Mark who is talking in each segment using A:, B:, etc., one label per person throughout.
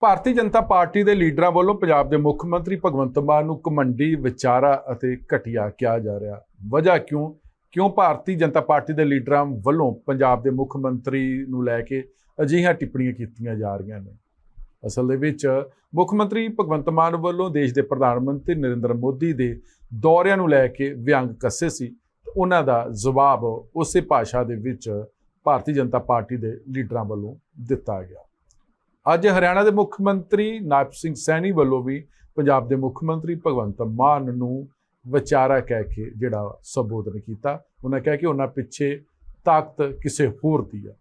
A: ਭਾਰਤੀ Janata party ਦੇ ਲੀਡਰਾਂ ਵੱਲੋਂ ਪੰਜਾਬ ਦੇ ਮੁੱਖ ਮੰਤਰੀ ਭਗਵੰਤ ਮਾਨ ਨੂੰ ਕਮੰਡੀ ਵਿਚਾਰਾ ਅਤੇ ਘਟੀਆ ਕਿਹਾ ਜਾ ਰਿਹਾ। ਵਜ੍ਹਾ ਕਿਉਂ? ਕਿਉਂ ਭਾਰਤੀ ਜਨਤਾ ਪਾਰਟੀ ਦੇ ਲੀਡਰਾਂ ਵੱਲੋਂ ਪੰਜਾਬ ਦੇ ਮੁੱਖ ਮੰਤਰੀ ਨੂੰ ਲੈ ਕੇ ਅਜਿਹੀਆਂ ਟਿੱਪਣੀਆਂ ਕੀਤੀਆਂ ਜਾ ਰਹੀਆਂ ਨੇ? ਅਸਲ ਦੇ ਵਿੱਚ ਮੁੱਖ ਮੰਤਰੀ ਭਗਵੰਤ ਮਾਨ ਵੱਲੋਂ ਦੇਸ਼ ਦੇ ਪ੍ਰਧਾਨ ਮੰਤਰੀ ਨਰਿੰਦਰ ਮੋਦੀ ਦੇ ਦੌਰਿਆਂ ਨੂੰ ਲੈ ਕੇ ਵਿਅੰਗ ਕੱਸੇ ਸੀ। ਉਹਨਾਂ ਦਾ ਜਵਾਬ ਉਸੇ ਭਾਸ਼ਾ ਦੇ ਵਿੱਚ ਭਾਰਤੀ ਜਨਤਾ ਪਾਰਟੀ ਦੇ ਲੀਡਰਾਂ ਵੱਲੋਂ ਦਿੱਤਾ ਗਿਆ। ਅੱਜ ਹਰਿਆਣਾ ਦੇ ਮੁੱਖ ਮੰਤਰੀ ਨਾਇਬ ਸਿੰਘ ਸੈਣੀ ਵੱਲੋਂ ਵੀ ਪੰਜਾਬ ਦੇ ਮੁੱਖ ਮੰਤਰੀ ਭਗਵੰਤ ਮਾਨ ਨੂੰ ਵਿਚਾਰਾ ਕਹਿ ਕੇ ਜਿਹੜਾ ਸੰਬੋਧਨ ਕੀਤਾ, ਉਹਨਾਂ ਕਹਿ ਕਿ ਉਹਨਾਂ ਪਿੱਛੇ ਤਾਕਤ ਕਿਸੇ ਹੋਰ ਦੀ ਆ।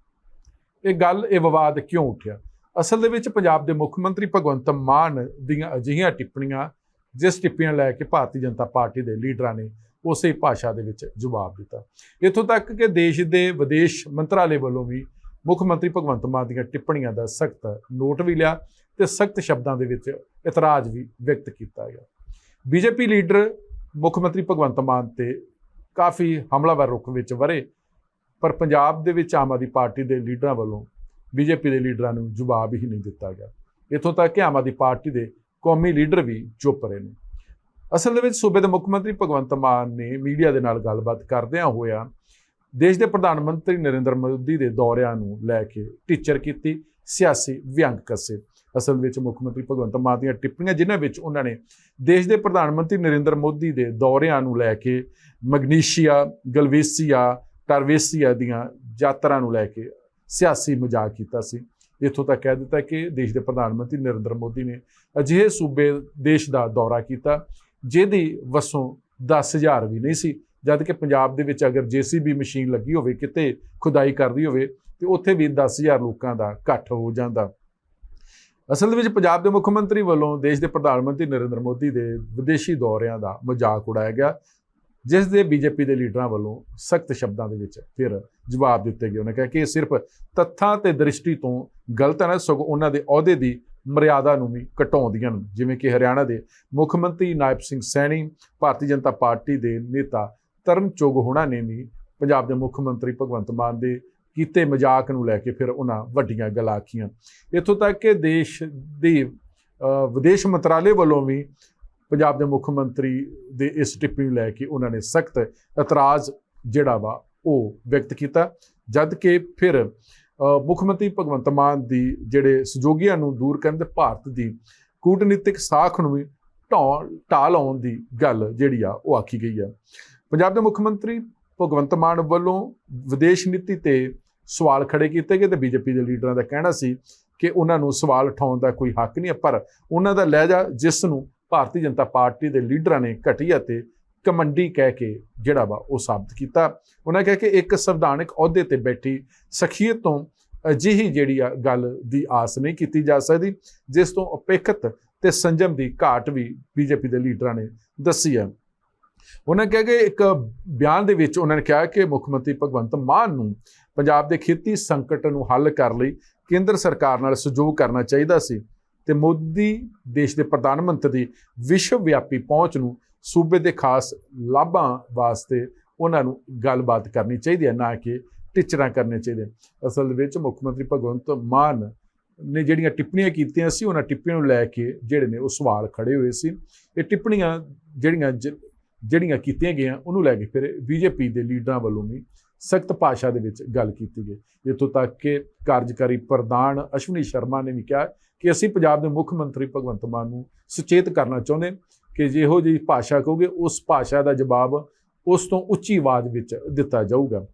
A: ਇਹ ਗੱਲ, ਇਹ ਵਿਵਾਦ ਕਿਉਂ ਉੱਠਿਆ? ਅਸਲ ਦੇ ਵਿੱਚ ਪੰਜਾਬ ਦੇ ਮੁੱਖ ਮੰਤਰੀ ਭਗਵੰਤ ਮਾਨ ਦੀਆਂ ਅਜਿਹੀਆਂ ਟਿੱਪਣੀਆਂ, ਜਿਸ ਟਿੱਪਣੀਆਂ ਲੈ ਕੇ ਭਾਰਤੀ ਜਨਤਾ ਪਾਰਟੀ ਦੇ ਲੀਡਰਾਂ ਨੇ ਉਸੇ ਭਾਸ਼ਾ ਦੇ ਵਿੱਚ ਜਵਾਬ ਦਿੱਤਾ। ਇੱਥੋਂ ਤੱਕ ਕਿ ਦੇਸ਼ ਦੇ ਵਿਦੇਸ਼ ਮੰਤਰਾਲੇ ਵੱਲੋਂ ਵੀ ਮੁੱਖ ਮੰਤਰੀ ਭਗਵੰਤ ਮਾਨ ਦੀਆਂ ਟਿੱਪਣੀਆਂ ਦਾ ਸਖਤ ਨੋਟ ਵੀ ਲਿਆ ਤੇ ਸਖਤ ਸ਼ਬਦਾਂ ਦੇ ਵਿੱਚ ਇਤਰਾਜ਼ ਵੀ ਵਿਅਕਤ ਕੀਤਾ ਗਿਆ। ਬੀਜੇਪੀ ਲੀਡਰ ਮੁੱਖ ਮੰਤਰੀ ਭਗਵੰਤ ਮਾਨ ਤੇ ਕਾਫੀ ਹਮਲਾਵਰ ਰੁਖ ਵਿੱਚ ਵਰੇ, ਪਰ ਪੰਜਾਬ ਦੇ ਵਿੱਚ ਆਮ ਆਦਮੀ ਪਾਰਟੀ ਦੇ ਲੀਡਰਾਂ ਵੱਲੋਂ ਬੀਜੇਪੀ ਦੇ ਲੀਡਰਾਂ ਨੂੰ ਜਵਾਬ ਹੀ ਨਹੀਂ ਦਿੱਤਾ ਗਿਆ। ਇੱਥੋਂ ਤੱਕ ਕਿ ਆਮ ਆਦਮੀ ਪਾਰਟੀ ਦੇ ਕੌਮੀ ਲੀਡਰ ਵੀ ਚੁੱਪ ਰਹੇ ਨੇ। ਅਸਲ ਦੇ ਵਿੱਚ ਸੂਬੇ ਦੇ ਮੁੱਖ ਮੰਤਰੀ ਭਗਵੰਤ ਮਾਨ ਨੇ ਮੀਡੀਆ ਦੇ ਨਾਲ ਗੱਲਬਾਤ ਕਰਦਿਆਂ ਹੋਇਆ ਦੇਸ਼ ਦੇ ਪ੍ਰਧਾਨ ਮੰਤਰੀ ਨਰਿੰਦਰ ਮੋਦੀ ਦੇ ਦੌਰਿਆਂ ਨੂੰ ਲੈ ਕੇ ਟੀਚਰ ਕੀਤੀ, ਸਿਆਸੀ ਵਿਅੰਗ ਕੱਸੇ। ਅਸਲ ਵਿੱਚ ਮੁੱਖ ਮੰਤਰੀ ਭਗਵੰਤ ਮਾਨ ਦੀਆਂ ਟਿੱਪਣੀਆਂ ਜਿਨ੍ਹਾਂ ਵਿੱਚ ਉਹਨਾਂ ਨੇ ਦੇਸ਼ ਦੇ ਪ੍ਰਧਾਨ ਮੰਤਰੀ ਨਰਿੰਦਰ ਮੋਦੀ ਦੇ ਦੌਰਿਆਂ ਨੂੰ ਲੈ ਕੇ ਮੈਗਨੀਸ਼ੀਆ, ਗਲਵੇਸੀਆ, ਟਰਵੇਸੀਆ ਦੀਆਂ ਯਾਤਰਾ ਨੂੰ ਲੈ ਕੇ ਸਿਆਸੀ ਮਜ਼ਾਕ ਕੀਤਾ ਸੀ। ਇੱਥੋਂ ਤੱਕ ਕਹਿ ਦਿੱਤਾ ਕਿ ਦੇਸ਼ ਦੇ ਪ੍ਰਧਾਨ ਮੰਤਰੀ ਨਰਿੰਦਰ ਮੋਦੀ ਨੇ ਅਜਿਹੇ ਸੂਬੇ ਦੇਸ਼ ਦਾ ਦੌਰਾ ਕੀਤਾ, ਜਿਹਦੀ ਵਸੋਂ 10000 ਵੀ ਨਹੀਂ ਸੀ ਜਦ ਕਿ ਪੰਜਾਬ ਦੇ ਵਿੱਚ ਅਗਰ ਜੀਸੀਬੀ ਮਸ਼ੀਨ ਲੱਗੀ ਹੋਵੇ, ਕਿਤੇ ਖੁਦਾਈ ਕਰਦੀ ਹੋਵੇ, ਤੇ ਉੱਥੇ ਵੀ 10000 ਲੋਕਾਂ ਦਾ ਇਕੱਠ ਹੋ ਜਾਂਦਾ। ਅਸਲ ਦੇ ਵਿੱਚ ਪੰਜਾਬ ਦੇ ਮੁੱਖ ਮੰਤਰੀ ਵੱਲੋਂ ਦੇਸ਼ ਦੇ ਪ੍ਰਧਾਨ ਮੰਤਰੀ ਨਰਿੰਦਰ ਮੋਦੀ ਦੇ ਵਿਦੇਸ਼ੀ ਦੌਰਿਆਂ ਦਾ ਮਜ਼ਾਕ ਉਡਾਇਆ ਗਿਆ, ਜਿਸ ਦੇ ਬੀਜੇਪੀ ਦੇ ਲੀਡਰਾਂ ਵੱਲੋਂ ਸਖਤ ਸ਼ਬਦਾਂ ਦੇ ਵਿੱਚ ਫਿਰ ਜਵਾਬ ਦਿੱਤੇ ਗਏ। ਉਹਨਾਂ ਕਿਹਾ ਕਿ ਇਹ ਸਿਰਫ ਤੱਥਾਂ ਤੇ ਦ੍ਰਿਸ਼ਟੀ ਤੋਂ ਗਲਤ ਹਨ ਸਗੋਂ ਉਹਨਾਂ ਦੇ ਅਹੁਦੇ ਦੀ ਮਰਿਆਦਾ ਨੂੰ ਵੀ ਘਟਾਉਂਦੀਆਂ ਨੇ। ਜਿਵੇਂ ਕਿ ਹਰਿਆਣਾ ਦੇ ਮੁੱਖ ਮੰਤਰੀ ਨਾਇਬ ਸਿੰਘ ਸੈਣੀ, ਭਾਰਤੀ ਜਨਤਾ ਪਾਰਟੀ ਦੇ ਨੇਤਾ ਤਰਨ ਚੁਗ ਹੋਣਾ ਨੇ ਵੀ ਪੰਜਾਬ ਦੇ ਮੁੱਖ ਮੰਤਰੀ ਭਗਵੰਤ ਮਾਨ ਦੇ ਕੀਤੇ ਮਜ਼ਾਕ ਨੂੰ ਲੈ ਕੇ ਫਿਰ ਉਹਨਾਂ ਵੱਡੀਆਂ ਗੱਲਾਂ ਆਖੀਆਂ। ਇੱਥੋਂ ਤੱਕ ਕਿ ਦੇਸ਼ ਦੇ ਵਿਦੇਸ਼ ਮੰਤਰਾਲੇ ਵੱਲੋਂ ਵੀ ਪੰਜਾਬ ਦੇ ਮੁੱਖ ਮੰਤਰੀ ਦੇ ਇਸ ਟਿੱਪਣੀ ਨੂੰ ਲੈ ਕੇ ਉਹਨਾਂ ਨੇ ਸਖਤ ਇਤਰਾਜ਼ ਜਿਹੜਾ ਵਾ ਉਹ ਵਿਅਕਤ ਕੀਤਾ। ਜਦ ਕਿ ਫਿਰ ਮੁੱਖ ਮੰਤਰੀ ਭਗਵੰਤ ਮਾਨ ਦੀ ਜਿਹੜੇ ਸਹਿਯੋਗੀਆਂ ਨੂੰ ਦੂਰ ਕਰਨ ਤੇ ਭਾਰਤ ਦੀ ਕੂਟਨੀਤਿਕ ਸਾਖ ਨੂੰ ਵੀ ਢਾਹ ਢਾਹ ਲਾਉਣ ਦੀ ਗੱਲ ਜਿਹੜੀ ਆ ਉਹ ਆਖੀ ਗਈ ਆ। ਪੰਜਾਬ ਦੇ ਮੁੱਖ ਮੰਤਰੀ ਭਗਵੰਤ ਮਾਨ ਵੱਲੋਂ ਵਿਦੇਸ਼ ਨੀਤੀ ਤੇ ਸਵਾਲ ਖੜੇ ਕੀਤੇ ਗਏ ਤੇ ਬੀਜੇਪੀ ਦੇ ਲੀਡਰਾਂ ਦਾ ਕਹਿਣਾ ਸੀ ਕਿ ਉਹਨਾਂ ਨੂੰ ਸਵਾਲ ਉਠਾਉਣ ਦਾ ਕੋਈ ਹੱਕ ਨਹੀਂ ਹੈ, ਪਰ ਉਹਨਾਂ ਦਾ ਲਹਿਜਾ ਜਿਸ ਨੂੰ ਭਾਰਤੀ ਜਨਤਾ ਪਾਰਟੀ ਦੇ ਲੀਡਰਾਂ ਨੇ ਘਟੀਆ ਤੇ ਕਮੰਡੀ ਕਹਿ ਕੇ ਜਿਹੜਾ ਵਾ ਉਹ ਸਾਬਤ ਕੀਤਾ। ਉਹਨਾਂ ਕਿਹਾ ਕਿ ਇੱਕ ਸੰਵਿਧਾਨਕ ਅਹੁਦੇ ਤੇ ਬੈਠੀ ਸਖੀਅਤ ਤੋਂ ਅਜਿਹੀ ਜਿਹੜੀ ਆ ਗੱਲ ਦੀ ਆਸ ਨਹੀਂ ਕੀਤੀ ਜਾ ਸਕਦੀ, ਜਿਸ ਤੋਂ ਅਪੇਖਤ ਤੇ ਸੰਜਮ ਦੀ ਘਾਟ ਵੀ ਬੀਜੇਪੀ ਦੇ ਲੀਡਰਾਂ ਨੇ ਦੱਸੀ ਹੈ ਉਹਨਾਂ ਕਿਹਾ ਕਿ ਇੱਕ ਬਿਆਨ ਦੇ ਵਿੱਚ ਉਹਨਾਂ ਨੇ ਕਿਹਾ ਕਿ ਮੁੱਖ ਮੰਤਰੀ ਭਗਵੰਤ ਮਾਨ ਨੂੰ ਪੰਜਾਬ ਦੇ ਖੇਤੀ ਸੰਕਟ ਨੂੰ ਹੱਲ ਕਰਨ ਲਈ ਕੇਂਦਰ ਸਰਕਾਰ ਨਾਲ ਸਹਿਯੋਗ ਕਰਨਾ ਚਾਹੀਦਾ ਸੀ ਤੇ ਮੋਦੀ ਦੇਸ਼ ਦੇ ਪ੍ਰਧਾਨ ਮੰਤਰੀ ਦੀ ਵਿਸ਼ਵ ਵਿਆਪੀ ਪਹੁੰਚ ਨੂੰ ਸੂਬੇ ਦੇ ਖਾਸ ਲਾਭਾਂ ਵਾਸਤੇ ਉਹਨਾਂ ਨੂੰ ਗੱਲਬਾਤ ਕਰਨੀ ਚਾਹੀਦੀ ਹੈ, ਨਾ ਕਿ ਟਿਚਰਾਂ ਕਰਨੇ ਚਾਹੀਦੇ ਅਸਲ ਦੇ ਵਿੱਚ ਮੁੱਖ ਮੰਤਰੀ ਭਗਵੰਤ ਮਾਨ ਨੇ ਜਿਹੜੀਆਂ ਟਿੱਪਣੀਆਂ ਕੀਤੀਆਂ ਸੀ, ਉਹਨਾਂ ਟਿੱਪਣੀਆਂ ਨੂੰ ਲੈ ਕੇ ਜਿਹੜੇ ਨੇ ਉਹ ਸਵਾਲ ਖੜੇ ਹੋਏ ਸੀ। ਇਹ ਟਿੱਪਣੀਆਂ ਜਿਹੜੀਆਂ ਜ- ਜਿਹੜੀਆਂ ਕੀਤੀਆਂ ਗਈਆਂ, ਉਹਨੂੰ ਲੈ ਕੇ ਫਿਰ ਬੀਜੇਪੀ ਦੇ ਲੀਡਰਾਂ ਵੱਲੋਂ ਵੀ ਸਖਤ ਭਾਸ਼ਾ ਦੇ ਵਿੱਚ ਗੱਲ ਕੀਤੀ ਗਈ। ਇੱਥੋਂ ਤੱਕ ਕਿ ਕਾਰਜਕਾਰੀ ਪ੍ਰਧਾਨ ਅਸ਼ਵਨੀ ਸ਼ਰਮਾ ਨੇ ਵੀ ਕਿਹਾ ਕਿ ਅਸੀਂ ਪੰਜਾਬ ਦੇ ਮੁੱਖ ਮੰਤਰੀ ਭਗਵੰਤ ਮਾਨ ਨੂੰ ਸੁਚੇਤ ਕਰਨਾ ਚਾਹੁੰਦੇ ਕਿ ਜਿਹੋ ਜਿਹੀ ਭਾਸ਼ਾ ਕਹੋਗੇ, ਉਸ ਭਾਸ਼ਾ ਦਾ ਜਵਾਬ ਉਸ ਤੋਂ ਉੱਚੀ ਆਵਾਜ਼ ਵਿੱਚ ਦਿੱਤਾ ਜਾਊਗਾ।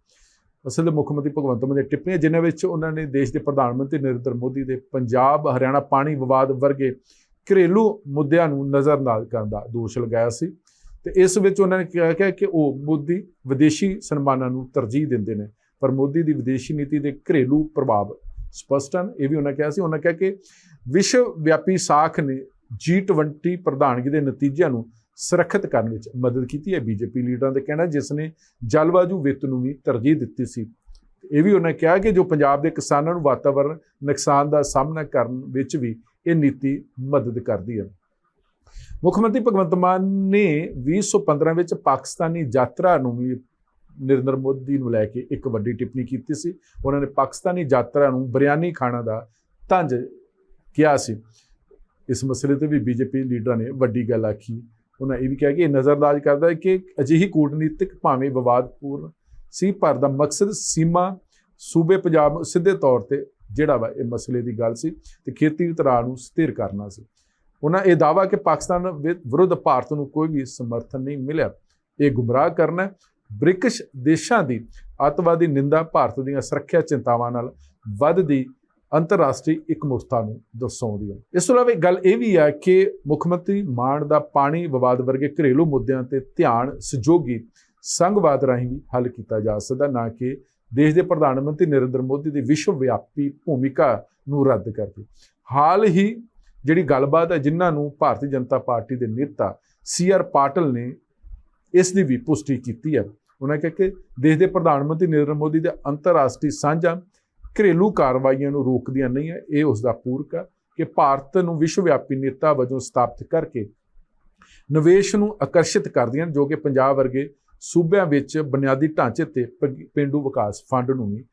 A: ਅਸਲ ਦੇ ਮੁੱਖ ਮੰਤਰੀ ਭਗਵੰਤ ਮਾਨ ਦੀਆਂ ਟਿੱਪਣੀਆਂ, ਜਿਨ੍ਹਾਂ ਵਿੱਚ ਉਹਨਾਂ ਨੇ ਦੇਸ਼ ਦੇ ਪ੍ਰਧਾਨ ਮੰਤਰੀ ਨਰਿੰਦਰ ਮੋਦੀ ਦੇ ਪੰਜਾਬ, ਹਰਿਆਣਾ ਪਾਣੀ ਵਿਵਾਦ ਵਰਗੇ ਘਰੇਲੂ ਮੁੱਦਿਆਂ ਨੂੰ ਨਜ਼ਰਅੰਦਾਜ਼ ਕਰਨ ਦਾ ਦੋਸ਼ ਲਗਾਇਆ ਸੀ। ਤੇ ਇਸ ਵਿੱਚ ਉਹਨਾਂ ਨੇ ਕਿਹਾ ਕਿਹਾ ਕਿ ਉਹ ਮੋਦੀ ਵਿਦੇਸ਼ੀ ਸਨਮਾਨਾਂ ਨੂੰ ਤਰਜੀਹ ਦਿੰਦੇ ਨੇ। ਪਰ ਮੋਦੀ ਦੀ ਵਿਦੇਸ਼ੀ ਨੀਤੀ ਦੇ ਘਰੇਲੂ ਪ੍ਰਭਾਵ ਸਪਸ਼ਟ ਹਨ। ਇਹ ਵੀ ਉਹਨਾਂ ਕਿਹਾ ਸੀ। ਉਹਨਾਂ ਕਿਹਾ ਕਿ ਵਿਸ਼ਵ ਵਿਆਪੀ ਸਾਖ ਨੇ G20 ਪ੍ਰਧਾਨਗੀ ਦੇ ਨਤੀਜਿਆਂ ਨੂੰ ਸੁਰੱਖਿਅਤ ਕਰਨ ਵਿੱਚ ਮਦਦ ਕੀਤੀ ਹੈ। ਬੀਜੇਪੀ ਲੀਡਰਾਂ ਦੇ ਕਹਿਣਾ ਜਿਸ ਨੇ ਜਲਵਾਯੂ ਵਿੱਤ ਨੂੰ ਵੀ ਤਰਜੀਹ ਦਿੱਤੀ ਸੀ। ਇਹ ਵੀ ਉਹਨਾਂ ਕਿਹਾ ਕਿ ਜੋ ਪੰਜਾਬ ਦੇ ਕਿਸਾਨਾਂ ਨੂੰ ਵਾਤਾਵਰਣ ਨੁਕਸਾਨ ਦਾ ਸਾਹਮਣਾ ਕਰਨ ਵਿੱਚ ਵੀ ਇਹ ਨੀਤੀ ਮਦਦ ਕਰਦੀ ਹੈ। ਮੁੱਖ ਮੰਤਰੀ ਭਗਵੰਤ ਮਾਨ ਨੇ 2015 ਵਿੱਚ ਪਾਕਿਸਤਾਨੀ ਯਾਤਰਾ ਨੂੰ ਵੀ ਨਰਿੰਦਰ ਮੋਦੀ ਨੂੰ ਲੈ ਕੇ ਇੱਕ ਵੱਡੀ ਟਿੱਪਣੀ ਕੀਤੀ ਸੀ। ਉਹਨਾਂ ਨੇ ਪਾਕਿਸਤਾਨੀ ਯਾਤਰਾ ਨੂੰ ਬਿਰਿਆਨੀ ਖਾਣਾ ਦਾ ਤੰਜ ਕਿਹਾ ਸੀ। ਇਸ ਮਸਲੇ ਤੇ ਵੀ ਬੀਜੇਪੀ ਲੀਡਰਾਂ ਨੇ ਵੱਡੀ ਗੱਲ ਆਖੀ। ਉਹਨਾਂ ਇਹ ਵੀ ਕਿਹਾ ਕਿ ਇਹ ਨਜ਼ਰਅੰਦਾਜ਼ ਕਰਦਾ ਹੈ ਕਿ ਅਜਿਹੀ ਕੂਟਨੀਤਿਕ ਭਾਵੇਂ ਵਿਵਾਦਪੂਰਨ ਸੀ, ਪਰ ਦਾ ਮਕਸਦ ਸੀਮਾ ਸੂਬੇ ਪੰਜਾਬ ਸਿੱਧੇ ਤੌਰ ਤੇ ਜਿਹੜਾ ਵਾ ਇਹ ਮਸਲੇ ਦੀ ਗੱਲ ਸੀ ਤੇ ਖੇਤੀ ਤਰਾਹ ਨੂੰ ਸਥਿਰ ਕਰਨਾ ਸੀ। ਉਹਨਾਂ ਇਹ ਦਾਵਾ ਕਿ ਪਾਕਿਸਤਾਨ ਵਿ- ਵਿਰੁੱਧ ਭਾਰਤ ਨੂੰ ਕੋਈ ਵੀ ਸਮਰਥਨ ਨਹੀਂ ਮਿਲਿਆ। ਇਹ ਗੁੰਮਰਾਹ ਕਰਨਾ ਹੈ। ਦੇਸ਼ਾਂ ਦੀ ਅੱਤਵਾਦੀ ਨਿੰਦਾ ਭਾਰਤ ਦੀਆਂ ਸੁਰੱਖਿਆ ਚਿੰਤਾਵਾਂ ਨਾਲ ਵੱਧਦੀ ਅੰਤਰਰਾਸ਼ਟਰੀ ਇਕਮੁੱਠਤਾ ਨੂੰ ਦਰਸਾਉਂਦੀ ਹੈ। ਇਸ ਤੋਂ ਇਲਾਵਾ ਗੱਲ ਇਹ ਵੀ ਹੈ ਕਿ ਮੁੱਖ ਮੰਤਰੀ ਮਾਨ ਦਾ ਪਾਣੀ ਵਿਵਾਦ ਵਰਗੇ ਘਰੇਲੂ ਮੁੱਦਿਆਂ ਤੇ ਧਿਆਨ ਸਹਿਯੋਗੀ ਸੰਘਵਾਦ ਰਾਹੀਂ ਵੀ ਹੱਲ ਕੀਤਾ ਜਾ ਸਕਦਾ, ਨਾ ਕਿ ਦੇਸ਼ ਦੇ ਪ੍ਰਧਾਨ ਮੰਤਰੀ ਨਰਿੰਦਰ ਮੋਦੀ ਦੀ ਵਿਸ਼ਵ ਵਿਆਪੀ ਭੂਮਿਕਾ ਨੂੰ ਰੱਦ ਕਰਕੇ ਹਾਲ ਹੀ ਜਿਹੜੀ ਗੱਲਬਾਤ ਹੈ ਜਿਨ੍ਹਾਂ ਨੂੰ ਭਾਰਤੀ ਜਨਤਾ ਪਾਰਟੀ ਦੇ ਨੇਤਾ ਸੀ ਆਰ ਪਾਟਲ ਨੇ ਇਸ ਦੀ ਵੀ ਪੁਸ਼ਟੀ ਕੀਤੀ ਹੈ। ਉਹਨਾਂ ਕਿਹਾ ਕਿ ਦੇਸ਼ ਦੇ ਪ੍ਰਧਾਨ ਮੰਤਰੀ ਨਰਿੰਦਰ ਮੋਦੀ ਦੇ ਅੰਤਰਰਾਸ਼ਟਰੀ ਸਾਂਝਾ ਘਰੇਲੂ ਕਾਰਵਾਈਆਂ ਨੂੰ ਰੋਕਦੀਆਂ ਨਹੀਂ ਹੈ। ਇਹ ਉਸ ਦਾ ਪੂਰਕ ਹੈ ਕਿ ਭਾਰਤ ਨੂੰ ਵਿਸ਼ਵ ਵਿਆਪੀ ਨੇਤਾ ਵਜੋਂ ਸਥਾਪਿਤ ਕਰਕੇ ਨਿਵੇਸ਼ ਨੂੰ ਆਕਰਸ਼ਿਤ ਕਰਦੀਆਂ ਹਨ, ਜੋ ਕਿ ਪੰਜਾਬ ਵਰਗੇ ਸੂਬਿਆਂ ਵਿੱਚ ਬੁਨਿਆਦੀ ਢਾਂਚੇ ਤੇ ਪੇਂਡੂ ਵਿਕਾਸ ਫੰਡ ਨੂੰ ਵੀ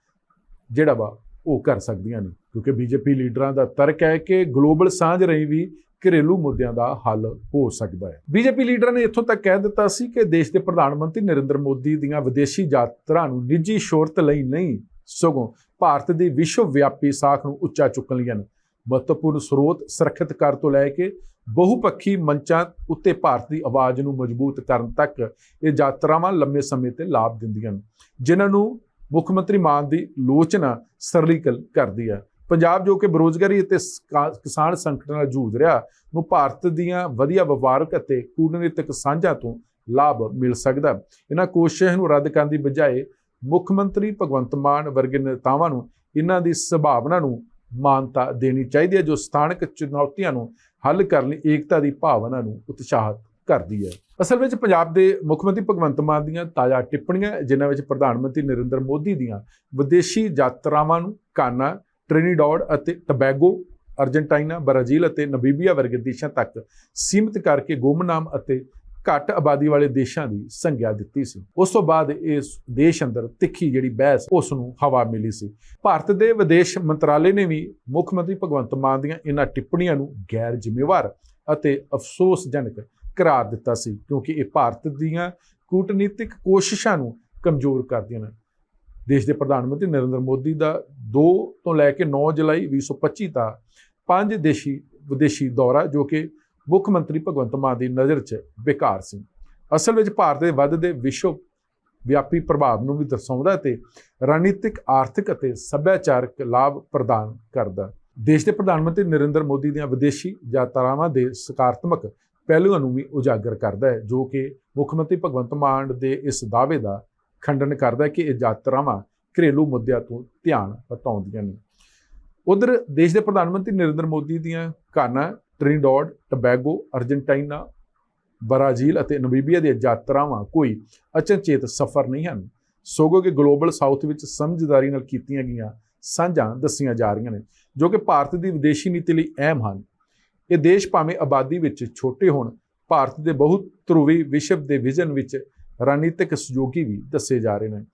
A: ਜਿਹੜਾ ਵਾ ਉਹ ਕਰ ਸਕਦੀਆਂ ਨੇ, ਕਿਉਂਕਿ ਬੀਜੇਪੀ ਲੀਡਰਾਂ ਦਾ ਤਰਕ ਹੈ ਕਿ ਗਲੋਬਲ ਸਾਂਝ ਰਹੀ ਵੀ ਘਰੇਲੂ ਮੁੱਦਿਆਂ ਦਾ ਹੱਲ ਹੋ ਸਕਦਾ ਹੈ। ਬੀਜੇਪੀ ਲੀਡਰਾਂ ਨੇ ਇੱਥੋਂ ਤੱਕ ਕਹਿ ਦਿੱਤਾ ਸੀ ਕਿ ਦੇਸ਼ ਦੇ ਪ੍ਰਧਾਨ ਮੰਤਰੀ ਨਰਿੰਦਰ ਮੋਦੀ ਦੀਆਂ ਵਿਦੇਸ਼ੀ ਯਾਤਰਾ ਨੂੰ ਨਿੱਜੀ ਸ਼ੋਰਤ ਲਈ ਨਹੀਂ, ਸਗੋਂ ਭਾਰਤ ਦੀ ਵਿਸ਼ਵ ਵਿਆਪੀ ਸਾਖ ਨੂੰ ਉੱਚਾ ਚੁੱਕਣ ਲਈ ਹਨ। ਮਹੱਤਵਪੂਰਨ ਸਰੋਤ ਸੁਰੱਖਿਅਤ ਕਰ ਤੋਂ ਲੈ ਕੇ ਬਹੁਪੱਖੀ ਮੰਚਾਂ ਉੱਤੇ ਭਾਰਤ ਦੀ ਆਵਾਜ਼ ਨੂੰ ਮਜ਼ਬੂਤ ਕਰਨ ਤੱਕ ਇਹ ਯਾਤਰਾਵਾਂ ਲੰਮੇ ਸਮੇਂ ਤੇ ਲਾਭ ਦਿੰਦੀਆਂ ਹਨ। ਜਿਨ੍ਹਾਂ ਨੂੰ ਮੁੱਖ ਮੰਤਰੀ ਮਾਨ ਦੀ ਲੋਚਨਾ ਸਰਲੀਕਲ ਕਰਦੀ ਹੈ ਪੰਜਾਬ ਜੋ ਕਿ ਬੇਰੋਜ਼ਗਾਰੀ ਅਤੇ ਸਕਾ- ਕਿਸਾਨ ਸੰਕਟ ਨਾਲ ਜੂਝ ਰਿਹਾ ਨੂੰ ਭਾਰਤ ਦੀਆਂ ਵਧੀਆ ਵਪਾਰਕ ਅਤੇ ਕੂਟਨੀਤਿਕ ਸਾਂਝਾਂ ਤੋਂ ਲਾਭ ਮਿਲ ਸਕਦਾ। ਇਹਨਾਂ ਕੋਸ਼ਿਸ਼ਾਂ ਨੂੰ ਰੱਦ ਕਰਨ ਦੀ ਬਜਾਏ ਮੁੱਖ ਮੰਤਰੀ ਭਗਵੰਤ ਮਾਨ ਵਰਗੇ ਨੇਤਾਵਾਂ ਨੂੰ ਇਹਨਾਂ ਦੀ ਸੰਭਾਵਨਾ ਨੂੰ ਮਾਨਤਾ ਦੇਣੀ ਚਾਹੀਦੀ ਹੈ, ਜੋ ਸਥਾਨਕ ਚੁਣੌਤੀਆਂ ਨੂੰ ਹੱਲ ਕਰਨ ਲਈ ਏਕਤਾ ਦੀ ਭਾਵਨਾ ਨੂੰ ਉਤਸ਼ਾਹਿਤ ਕਰਦੀ ਹੈ। ਅਸਲ ਵਿੱਚ ਪੰਜਾਬ ਦੇ ਮੁੱਖ ਮੰਤਰੀ ਭਗਵੰਤ ਮਾਨ ਦੀਆਂ ਤਾਜ਼ਾ ਟਿੱਪਣੀਆਂ, ਜਿਨ੍ਹਾਂ ਵਿੱਚ ਪ੍ਰਧਾਨ ਮੰਤਰੀ ਨਰਿੰਦਰ ਮੋਦੀ ਦੀਆਂ ਵਿਦੇਸ਼ੀ ਯਾਤਰਾਵਾਂ ਨੂੰ ਕਾਨਾ, ਟ੍ਰਿਨੀਡਾਡ ਅਤੇ ਟਬੈਗੋ, ਅਰਜਨਟਾਈਨਾ, ਬ੍ਰਾਜ਼ੀਲ ਅਤੇ ਨਮੀਬੀਆ ਵਰਗੇ ਦੇਸ਼ਾਂ ਤੱਕ ਸੀਮਿਤ ਕਰਕੇ ਗੁੰਮਨਾਮ ਅਤੇ ਘੱਟ ਆਬਾਦੀ ਵਾਲੇ ਦੇਸ਼ਾਂ ਦੀ ਸੰਗਿਆ ਦਿੱਤੀ ਸੀ। ਉਸ ਤੋਂ ਬਾਅਦ ਇਸ ਦੇਸ਼ ਅੰਦਰ ਤਿੱਖੀ ਜਿਹੜੀ ਬਹਿਸ, ਉਸ ਨੂੰ ਹਵਾ ਮਿਲੀ ਸੀ। ਭਾਰਤ ਦੇ ਵਿਦੇਸ਼ ਮੰਤਰਾਲੇ ਨੇ ਵੀ ਮੁੱਖ ਮੰਤਰੀ ਭਗਵੰਤ ਮਾਨ ਦੀਆਂ ਇਹਨਾਂ ਟਿੱਪਣੀਆਂ ਨੂੰ ਗੈਰ ਜ਼ਿੰਮੇਵਾਰ ਅਤੇ ਅਫਸੋਸਜਨਕ ਕਰਾਰ ਦਿੱਤਾ ਸੀ, ਕਿਉਂਕਿ ਇਹ ਭਾਰਤ ਦੀਆਂ ਕੂਟਨੀਤਿਕ ਕੋਸ਼ਿਸ਼ਾਂ ਨੂੰ ਕਮਜ਼ੋਰ ਕਰਦੀਆਂ ਨੇ। ਦੇਸ਼ ਦੇ ਪ੍ਰਧਾਨ ਮੰਤਰੀ ਨਰਿੰਦਰ ਮੋਦੀ ਦਾ 2 ਤੋਂ ਲੈ ਕੇ 9 ਜੁਲਾਈ 2025 ਦਾ ਪੰਜ ਦੇਸ਼ੀ, ਵਿਦੇਸ਼ੀ ਦੌਰਾ, ਜੋ ਕਿ ਮੁੱਖ ਮੰਤਰੀ ਭਗਵੰਤ ਮਾਨ ਦੀ ਨਜ਼ਰ 'ਚ ਬੇਕਾਰ ਸੀ। ਅਸਲ ਵਿੱਚ ਭਾਰਤ ਦੇ ਵੱਧਦੇ ਵਿਸ਼ਵ ਵਿਆਪੀ ਪ੍ਰਭਾਵ ਨੂੰ ਵੀ ਦਰਸਾਉਂਦਾ ਤੇ ਰਣਨੀਤਿਕ, ਆਰਥਿਕ ਅਤੇ ਸੱਭਿਆਚਾਰਕ ਲਾਭ ਪ੍ਰਦਾਨ ਕਰਦਾ। ਦੇਸ਼ ਦੇ ਪ੍ਰਧਾਨ ਮੰਤਰੀ ਨਰਿੰਦਰ ਮੋਦੀ ਦੀਆਂ ਵਿਦੇਸ਼ੀ ਯਾਤਰਾਵਾਂ ਦੇ ਸਕਾਰਾਤਮਕ ਪਹਿਲੂਆਂ ਨੂੰ ਵੀ ਉਜਾਗਰ ਕਰਦਾ ਹੈ, ਜੋ ਕਿ ਮੁੱਖ ਮੰਤਰੀ ਭਗਵੰਤ ਮਾਨ ਦੇ ਇਸ ਦਾਅਵੇ ਦਾ ਖੰਡਨ ਕਰਦਾ ਹੈ ਕਿ ਇਹ ਯਾਤਰਾਵਾਂ ਘਰੇਲੂ ਮੁੱਦਿਆਂ ਤੋਂ ਧਿਆਨ ਹਟਾਉਂਦੀਆਂ ਨੇ। ਉਧਰ ਦੇਸ਼ ਦੇ ਪ੍ਰਧਾਨ ਮੰਤਰੀ ਨਰਿੰਦਰ ਮੋਦੀ ਦੀਆਂ ਕਾਨਾ ਟ੍ਰਿਨੀਡਾਡ, ਟਬੈਗੋ, ਅਰਜਨਟਾਈਨਾ, ਬਰਾਜ਼ੀਲ ਅਤੇ ਨਮੀਬੀਆ ਦੀਆਂ ਯਾਤਰਾਵਾਂ ਕੋਈ ਅਚਨਚੇਤ ਸਫ਼ਰ ਨਹੀਂ ਹਨ। ਸਗੋਂ ਕਿ ਗਲੋਬਲ ਸਾਊਥ ਵਿੱਚ ਸਮਝਦਾਰੀ ਨਾਲ ਕੀਤੀਆਂ ਗਈਆਂ ਸਾਂਝਾਂ ਦੱਸੀਆਂ ਜਾ ਰਹੀਆਂ ਨੇ, ਜੋ ਕਿ ਭਾਰਤ ਦੀ ਵਿਦੇਸ਼ੀ ਨੀਤੀ ਲਈ ਅਹਿਮ ਹਨ। ਇਹ ਦੇਸ਼ ਭਾਵੇਂ ਆਬਾਦੀ ਵਿੱਚ ਛੋਟੇ ਹੋਣ, ਭਾਰਤ ਦੇ ਬਹੁਤ ਧਰੁਵੀ ਵਿਸ਼ਵ ਦੇ ਵਿਜ਼ਨ ਵਿੱਚ ਰਣਨੀਤਿਕ ਸਹਿਯੋਗੀ ਵੀ ਦੱਸੇ ਜਾ ਰਹੇ ਨੇ।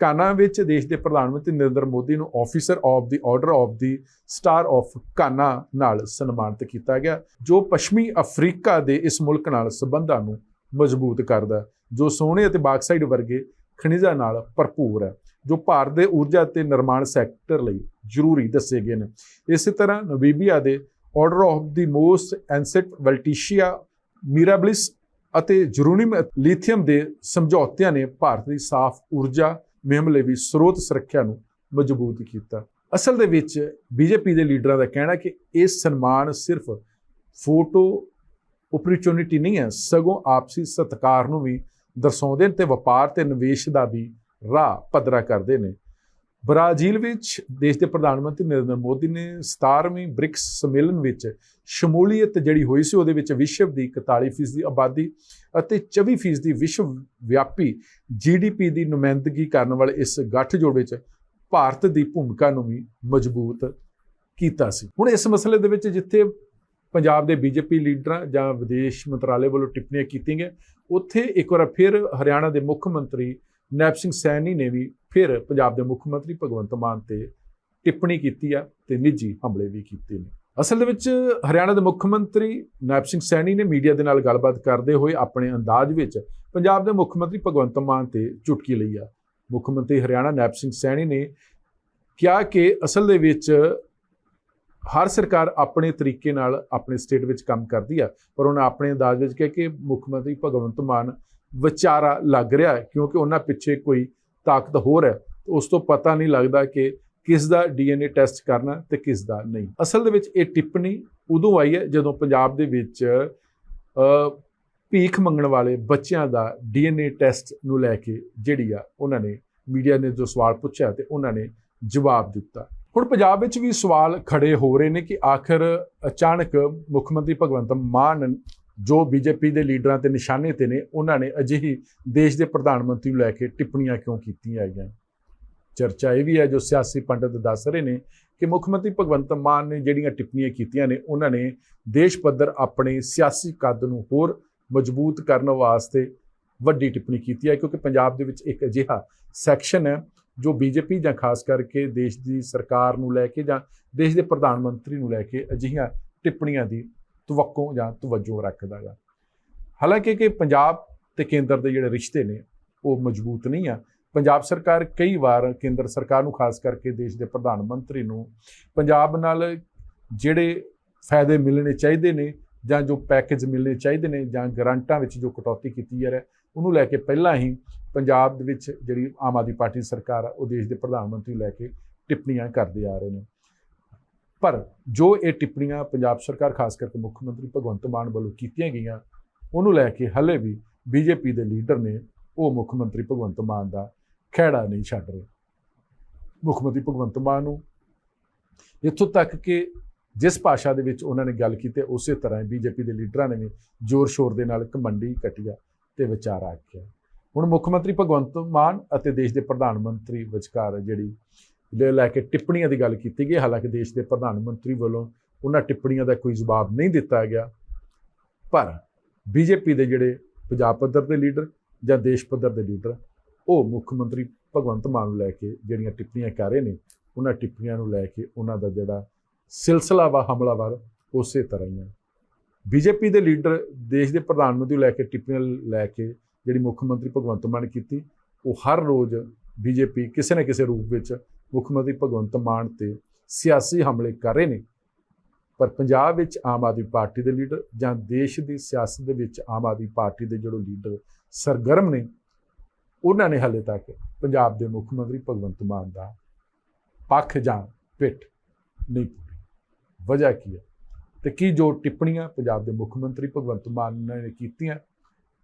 A: ਕਾਨਾ ਵਿੱਚ ਦੇਸ਼ ਦੇ ਪ੍ਰਧਾਨ ਮੰਤਰੀ ਨਰਿੰਦਰ ਮੋਦੀ ਨੂੰ officer of the order of the star of Ghana ਨਾਲ ਸਨਮਾਨਿਤ ਕੀਤਾ ਗਿਆ, ਜੋ ਪੱਛਮੀ ਅਫਰੀਕਾ ਦੇ ਇਸ ਮੁਲਕ ਨਾਲ ਸਬੰਧਾਂ ਨੂੰ ਮਜ਼ਬੂਤ ਕਰਦਾ ਜੋ ਸੋਨੇ ਅਤੇ ਬਾਕਸਾਈਡ ਵਰਗੇ ਖਣਿਜਾਂ ਨਾਲ ਭਰਪੂਰ ਹੈ, ਜੋ ਭਾਰਤ ਦੇ ਊਰਜਾ ਤੇ ਨਿਰਮਾਣ ਸੈਕਟਰ ਲਈ ਜ਼ਰੂਰੀ ਦੱਸੇ ਗਏ ਨੇ। ਇਸੇ ਤਰ੍ਹਾਂ ਨਵੀਬੀਆ ਦੇ order of the most ancient Welwitschia Mirabilis ਅਤੇ ਜਰੂਨੀਮ ਲਿਥੀਅਮ ਦੇ ਸਮਝੌਤਿਆਂ ਨੇ ਭਾਰਤ ਦੀ ਸਾਫ਼ ਊਰਜਾ ਮੁਹਿੰਮ ਲਈ ਵੀ ਸਰੋਤ ਸੁਰੱਖਿਆ ਨੂੰ ਮਜ਼ਬੂਤ ਕੀਤਾ। ਅਸਲ ਦੇ ਵਿੱਚ ਬੀਜੇਪੀ ਦੇ ਲੀਡਰਾਂ ਦਾ ਕਹਿਣਾ ਕਿ ਇਹ ਸਨਮਾਨ ਸਿਰਫ ਫੋਟੋ ਓਪਰਚੁਨਿਟੀ ਨਹੀਂ ਹੈ, ਸਗੋਂ ਆਪਸੀ ਸਤਿਕਾਰ ਨੂੰ ਵੀ ਦਰਸਾਉਂਦੇ ਨੇ ਤੇ ਵਪਾਰ ਤੇ ਨਿਵੇਸ਼ ਦਾ ਵੀ ਰਾਹ ਪੱਧਰਾ ਕਰਦੇ ਨੇ। ਬ੍ਰਾਜ਼ੀਲ ਵਿੱਚ ਦੇਸ਼ ਦੇ ਪ੍ਰਧਾਨ ਮੰਤਰੀ ਨਰਿੰਦਰ ਮੋਦੀ ਨੇ 17ਵੀਂ ਬ੍ਰਿਕਸ ਸੰਮੇਲਨ ਵਿੱਚ ਸ਼ਮੂਲੀਅਤ ਜਿਹੜੀ ਹੋਈ ਸੀ, ਉਹਦੇ ਵਿੱਚ ਵਿਸ਼ਵ ਦੀ 41% ਦੀ ਆਬਾਦੀ ਅਤੇ 24% ਦੀ ਵਿਸ਼ਵ ਵਿਆਪੀ ਜੀਡੀਪੀ ਦੀ ਨੁਮਾਇੰਦਗੀ ਕਰਨ ਵਾਲੇ ਇਸ ਗੱਠਜੋੜ ਵਿੱਚ ਭਾਰਤ ਦੀ ਭੂਮਿਕਾ ਨੂੰ ਵੀ ਮਜ਼ਬੂਤ ਕੀਤਾ ਸੀ। ਹੁਣ ਇਸ ਮਸਲੇ ਦੇ ਵਿੱਚ ਜਿੱਥੇ ਪੰਜਾਬ ਦੇ ਬੀਜੇਪੀ ਲੀਡਰਾਂ ਜਾਂ ਵਿਦੇਸ਼ ਮੰਤਰਾਲੇ ਵੱਲੋਂ ਟਿੱਪਣੀਆਂ ਕੀਤੀਆਂ ਗਈਆਂ, ਉੱਥੇ ਇੱਕ ਵਾਰ ਫਿਰ ਹਰਿਆਣਾ ਦੇ ਮੁੱਖ ਮੰਤਰੀ ਨੈਪ ਸਿੰਘ ਸੈਣੀ ਨੇ ਵੀ ਫਿਰ ਪੰਜਾਬ ਦੇ ਮੁੱਖ ਮੰਤਰੀ ਭਗਵੰਤ ਮਾਨ ਤੇ ਟਿੱਪਣੀ ਕੀਤੀ ਆ ਤੇ ਨਿੱਜੀ ਹਮਲੇ ਵੀ ਕੀਤੇ ਨੇ। ਅਸਲ ਦੇ ਵਿੱਚ ਹਰਿਆਣਾ ਦੇ ਮੁੱਖ ਮੰਤਰੀ ਨਾਇਬ ਸਿੰਘ ਸੈਣੀ ਨੇ ਮੀਡੀਆ ਦੇ ਨਾਲ ਗੱਲਬਾਤ ਕਰਦੇ ਹੋਏ ਆਪਣੇ ਅੰਦਾਜ਼ ਵਿੱਚ ਪੰਜਾਬ ਦੇ ਮੁੱਖ ਮੰਤਰੀ ਭਗਵੰਤ ਮਾਨ ਤੇ ਚੁਟਕੀ ਲਈ ਆ। ਮੁੱਖ ਮੰਤਰੀ ਹਰਿਆਣਾ ਨਾਇਬ ਸਿੰਘ ਸੈਣੀ ਨੇ ਕਿਹਾ ਕਿ ਅਸਲ ਦੇ ਵਿੱਚ ਹਰ ਸਰਕਾਰ ਆਪਣੇ ਤਰੀਕੇ ਨਾਲ ਆਪਣੇ ਸਟੇਟ ਵਿੱਚ ਕੰਮ ਕਰਦੀ ਆ, ਪਰ ਉਹਨਾਂ ਆਪਣੇ ਅੰਦਾਜ਼ ਵਿੱਚ ਕਿਹਾ ਕਿ ਮੁੱਖ ਮੰਤਰੀ ਭਗਵੰਤ ਮਾਨ ਵਿਚਾਰਾ ਲੱਗ ਰਿਹਾ ਕਿਉਂਕਿ ਉਹਨਾਂ ਪਿੱਛੇ ਕੋਈ ਤਾਕਤ ਹੋਰ ਹੈ ਉਸ ਤੋਂ ਪਤਾ ਨਹੀਂ ਲੱਗਦਾ ਕਿ ਕਿਸ ਦਾ ਡੀਐਨਏ ਟੈਸਟ ਕਰਨਾ ਤੇ ਕਿਸ ਦਾ ਨਹੀਂ। ਅਸਲ ਦੇ ਵਿੱਚ ਇਹ ਟਿੱਪਣੀ ਉਦੋਂ ਆਈ ਹੈ ਜਦੋਂ ਪੰਜਾਬ ਦੇ ਵਿੱਚ ਭੀਖ ਮੰਗਣ ਵਾਲੇ ਬੱਚਿਆਂ ਦਾ ਡੀਐਨਏ ਟੈਸਟ ਨੂੰ ਲੈ ਕੇ ਜਿਹੜੀ ਆ ਉਹਨਾਂ ਨੇ ਮੀਡੀਆ ਨੇ ਜੋ ਸਵਾਲ ਪੁੱਛਿਆ ਤੇ ਉਹਨਾਂ ਨੇ ਜਵਾਬ ਦਿੱਤਾ। ਹੁਣ ਪੰਜਾਬ ਵਿੱਚ ਵੀ ਸਵਾਲ ਖੜੇ ਹੋ ਰਹੇ ਨੇ ਕਿ ਆਖਰ ਅਚਾਨਕ ਮੁੱਖ ਮੰਤਰੀ ਭਗਵੰਤ ਮਾਨ ਜੋ ਬੀਜੇਪੀ ਦੇ ਲੀਡਰਾਂ ਤੇ ਨਿਸ਼ਾਨੇ ਤੇ ਨੇ, ਉਹਨਾਂ ਨੇ ਅਜਿਹੀ ਦੇਸ਼ ਦੇ ਪ੍ਰਧਾਨ ਮੰਤਰੀ ਨੂੰ ਲੈ ਕੇ ਟਿੱਪਣੀਆਂ ਕਿਉਂ ਕੀਤੀਆਂ ਹੈਗੀਆਂ ਚਰਚਾ ਇਹ ਵੀ ਹੈ, ਜੋ ਸਿਆਸੀ ਪੰਡਤ ਦੱਸ ਰਹੇ ਨੇ ਕਿ ਮੁੱਖ ਮੰਤਰੀ ਭਗਵੰਤ ਮਾਨ ਨੇ ਜਿਹੜੀਆਂ ਟਿੱਪਣੀਆਂ ਕੀਤੀਆਂ ਨੇ, ਉਹਨਾਂ ਨੇ ਦੇਸ਼ ਪੱਧਰ ਆਪਣੇ ਸਿਆਸੀ ਕੱਦ ਨੂੰ ਹੋਰ ਮਜ਼ਬੂਤ ਕਰਨ ਵਾਸਤੇ ਵੱਡੀ ਟਿੱਪਣੀ ਕੀਤੀ ਹੈ, ਕਿਉਂਕਿ ਪੰਜਾਬ ਦੇ ਵਿੱਚ ਇੱਕ ਅਜਿਹਾ ਸੈਕਸ਼ਨ ਹੈ ਜੋ ਬੀਜੇਪੀ ਜਾਂ ਖਾਸ ਕਰਕੇ ਦੇਸ਼ ਦੀ ਸਰਕਾਰ ਨੂੰ ਲੈ ਕੇ ਜਾਂ ਦੇਸ਼ ਦੇ ਪ੍ਰਧਾਨ ਮੰਤਰੀ ਨੂੰ ਲੈ ਕੇ ਅਜਿਹੀਆਂ ਟਿੱਪਣੀਆਂ ਦੀ ਤਵੱਕੋ ਜਾਂ ਤਵੱਜੋ ਰੱਖਦਾ ਗਾ। ਹਾਲਾਂਕਿ ਕਿ ਪੰਜਾਬ ਤੇ ਕੇਂਦਰ ਦੇ ਜਿਹੜੇ ਰਿਸ਼ਤੇ ਨੇ, ਉਹ ਮਜ਼ਬੂਤ ਨਹੀਂ ਆ। ਪੰਜਾਬ ਸਰਕਾਰ ਕਈ ਵਾਰ ਕੇਂਦਰ ਸਰਕਾਰ ਨੂੰ ਖਾਸ ਕਰਕੇ ਦੇਸ਼ ਦੇ ਪ੍ਰਧਾਨ ਮੰਤਰੀ ਨੂੰ ਪੰਜਾਬ ਨਾਲ ਜਿਹੜੇ ਫਾਇਦੇ ਮਿਲਣੇ ਚਾਹੀਦੇ ਨੇ ਜਾਂ ਜੋ ਪੈਕੇਜ ਮਿਲਣੇ ਚਾਹੀਦੇ ਨੇ ਜਾਂ ਗਰੰਟਾਂ ਵਿੱਚ ਜੋ ਕਟੌਤੀ ਕੀਤੀ ਜਾ ਰਹੀ, ਉਹਨੂੰ ਲੈ ਕੇ ਪਹਿਲਾਂ ਹੀ ਪੰਜਾਬ ਦੇ ਵਿੱਚ ਜਿਹੜੀ ਆਮ ਆਦਮੀ ਪਾਰਟੀ ਸਰਕਾਰ ਆ, ਉਹ ਦੇਸ਼ ਦੇ ਪ੍ਰਧਾਨ ਮੰਤਰੀ ਲੈ ਕੇ ਟਿੱਪਣੀਆਂ ਕਰਦੇ ਆ ਰਹੇ ਨੇ। ਪਰ ਜੋ ਇਹ ਟਿੱਪਣੀਆਂ ਪੰਜਾਬ ਸਰਕਾਰ, ਖਾਸ ਕਰਕੇ ਮੁੱਖ ਮੰਤਰੀ ਭਗਵੰਤ ਮਾਨ ਵੱਲੋਂ ਕੀਤੀਆਂ ਗਈਆਂ, ਉਹਨੂੰ ਲੈ ਕੇ ਹਲੇ ਵੀ ਬੀਜੇਪੀ ਦੇ ਲੀਡਰ ਨੇ ਉਹ ਮੁੱਖ ਮੰਤਰੀ ਭਗਵੰਤ ਮਾਨ ਦਾ ਖਹਿੜਾ ਨਹੀਂ ਛੱਡ ਰਹੇ। ਮੁੱਖ ਮੰਤਰੀ ਭਗਵੰਤ ਮਾਨ ਨੂੰ ਇੱਥੋਂ ਤੱਕ ਕਿ ਜਿਸ ਭਾਸ਼ਾ ਦੇ ਵਿੱਚ ਉਹਨਾਂ ਨੇ ਗੱਲ ਕੀਤੀ, ਉਸੇ ਤਰ੍ਹਾਂ ਬੀਜੇਪੀ ਦੇ ਲੀਡਰਾਂ ਨੇ ਵੀ ਜ਼ੋਰ ਸ਼ੋਰ ਦੇ ਨਾਲ ਕਮੰਡੀ ਕਟਿਆ ਤੇ ਵਿਚਾਰ ਆਖਿਆ। ਹੁਣ ਮੁੱਖ ਮੰਤਰੀ ਭਗਵੰਤ ਮਾਨ ਅਤੇ ਦੇਸ਼ ਦੇ ਪ੍ਰਧਾਨ ਮੰਤਰੀ ਵਿਚਕਾਰ ਜਿਹੜੀ ਦੇ ਲੈ ਕੇ ਟਿੱਪਣੀਆਂ ਦੀ ਗੱਲ ਕੀਤੀ ਗਈ। ਹਾਲਾਂਕਿ ਦੇਸ਼ ਦੇ ਪ੍ਰਧਾਨ ਮੰਤਰੀ ਵੱਲੋਂ ਉਹਨਾਂ ਟਿੱਪਣੀਆਂ ਦਾ ਕੋਈ ਜਵਾਬ ਨਹੀਂ ਦਿੱਤਾ ਗਿਆ। ਪਰ ਬੀਜੇਪੀ ਦੇ ਜਿਹੜੇ ਪੰਜਾਬ ਪੱਧਰ ਦੇ ਲੀਡਰ ਜਾਂ ਦੇਸ਼ ਪੱਧਰ ਦੇ ਲੀਡਰ, ਉਹ ਮੁੱਖ ਮੰਤਰੀ ਭਗਵੰਤ ਮਾਨ ਨੂੰ ਲੈ ਕੇ ਜਿਹੜੀਆਂ ਟਿੱਪਣੀਆਂ ਕਰ ਰਹੇ ਨੇ, ਉਹਨਾਂ ਟਿੱਪਣੀਆਂ ਨੂੰ ਲੈ ਕੇ ਉਹਨਾਂ ਦਾ ਜਿਹੜਾ ਸਿਲਸਿਲਾ ਵਾ ਹਮਲਾਵਰ ਉਸੇ ਤਰ੍ਹਾਂ ਹੀ ਹੈ ਬੀਜੇਪੀ ਦੇ ਲੀਡਰ ਦੇਸ਼ ਦੇ ਪ੍ਰਧਾਨ ਮੰਤਰੀ ਨੂੰ ਲੈ ਕੇ ਟਿੱਪਣੀਆਂ ਲੈ ਕੇ ਜਿਹੜੀ ਮੁੱਖ ਮੰਤਰੀ ਭਗਵੰਤ ਮਾਨ ਕੀਤੀ, ਉਹ ਹਰ ਰੋਜ਼ ਬੀਜੇਪੀ ਕਿਸੇ ਨਾ ਕਿਸੇ ਰੂਪ ਵਿੱਚ ਮੁੱਖ ਮੰਤਰੀ ਭਗਵੰਤ ਮਾਨ ਤੇ ਸਿਆਸੀ ਹਮਲੇ ਕਰ ਰਹੇ ਨੇ। ਪਰ ਪੰਜਾਬ ਵਿੱਚ ਆਮ ਆਦਮੀ ਪਾਰਟੀ ਦੇ ਲੀਡਰ ਜਾਂ ਦੇਸ਼ ਦੀ ਸਿਆਸਤ ਦੇ ਵਿੱਚ ਆਮ ਆਦਮੀ ਪਾਰਟੀ ਦੇ ਜਿਹੜੇ ਲੀਡਰ ਸਰਗਰਮ ਨੇ, ਉਹਨਾਂ ਨੇ ਹਾਲੇ ਤੱਕ ਪੰਜਾਬ ਦੇ ਮੁੱਖ ਮੰਤਰੀ ਭਗਵੰਤ ਮਾਨ ਦਾ ਪੱਖ ਜਾਂ ਪਿੱਠ ਨਹੀਂ ਪੂਰੀ। ਵਜ੍ਹਾ ਕੀ ਹੈ? ਤੇ ਕੀ ਜੋ ਟਿੱਪਣੀਆਂ ਪੰਜਾਬ ਦੇ ਮੁੱਖ ਮੰਤਰੀ ਭਗਵੰਤ ਮਾਨ ਨੇ ਕੀਤੀਆਂ,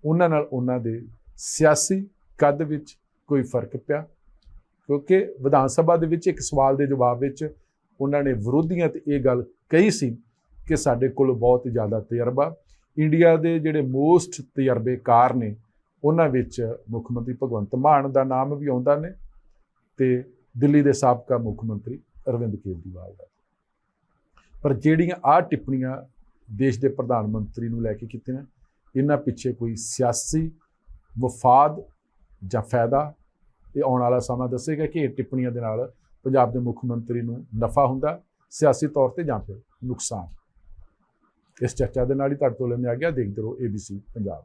A: ਉਹਨਾਂ ਨਾਲ ਉਹਨਾਂ ਦੇ ਸਿਆਸੀ ਕੱਦ ਵਿੱਚ ਕੋਈ ਫ਼ਰਕ ਪਿਆ? ਕਿਉਂਕਿ ਵਿਧਾਨ ਸਭਾ ਦੇ ਵਿੱਚ ਇੱਕ ਸਵਾਲ ਦੇ ਜਵਾਬ ਵਿੱਚ ਉਹਨਾਂ ਨੇ ਵਿਰੋਧੀਆਂ ਤੇ ਇਹ ਗੱਲ ਕਹੀ ਸੀ ਕਿ ਸਾਡੇ ਕੋਲ ਬਹੁਤ ਜ਼ਿਆਦਾ ਤਜਰਬਾ। ਇੰਡੀਆ ਦੇ ਜਿਹੜੇ ਮੋਸਟ ਤਜਰਬੇਕਾਰ ਨੇ, ਉਹਨਾਂ ਵਿੱਚ ਮੁੱਖ ਮੰਤਰੀ ਭਗਵੰਤ ਮਾਨ ਦਾ ਨਾਮ ਵੀ ਆਉਂਦਾ ਨੇ ਤੇ ਦਿੱਲੀ ਦੇ ਸਾਬਕਾ ਮੁੱਖ ਮੰਤਰੀ ਅਰਵਿੰਦ ਕੇਜਰੀਵਾਲ ਦਾ। ਪਰ ਜਿਹੜੀਆਂ ਆ ਟਿੱਪਣੀਆਂ ਦੇਸ਼ ਦੇ ਪ੍ਰਧਾਨ ਮੰਤਰੀ ਨੂੰ ਲੈ ਕੇ ਕੀਤੀਆਂ, ਇਹਨਾਂ ਪਿੱਛੇ ਕੋਈ ਸਿਆਸੀ ਵਫਾਦ ਜਾਂ ਫਾਇਦਾ ਇਹ ਆਉਣ ਵਾਲਾ ਸਮਾਂ ਦੱਸੇਗਾ ਕਿ ਇਹ ਟਿੱਪਣੀਆਂ ਦੇ ਨਾਲ ਪੰਜਾਬ ਦੇ ਮੁੱਖ ਮੰਤਰੀ ਨੂੰ ਨਫਾ ਹੁੰਦਾ, ਸਿਆਸੀ ਤੌਰ ਤੇ ਜਾਂ ਫਿਰ ਨੁਕਸਾਨ। ਇਸ ਚਰਚਾ ਦੇ ਨਾਲ ਹੀ ਤੁਹਾਡੇ ਤੋਂ ਲੈਂਦੇ ਆ ਗਿਆ, ਦੇਖਦੇ ਰਹੋ ABC ਪੰਜਾਬ।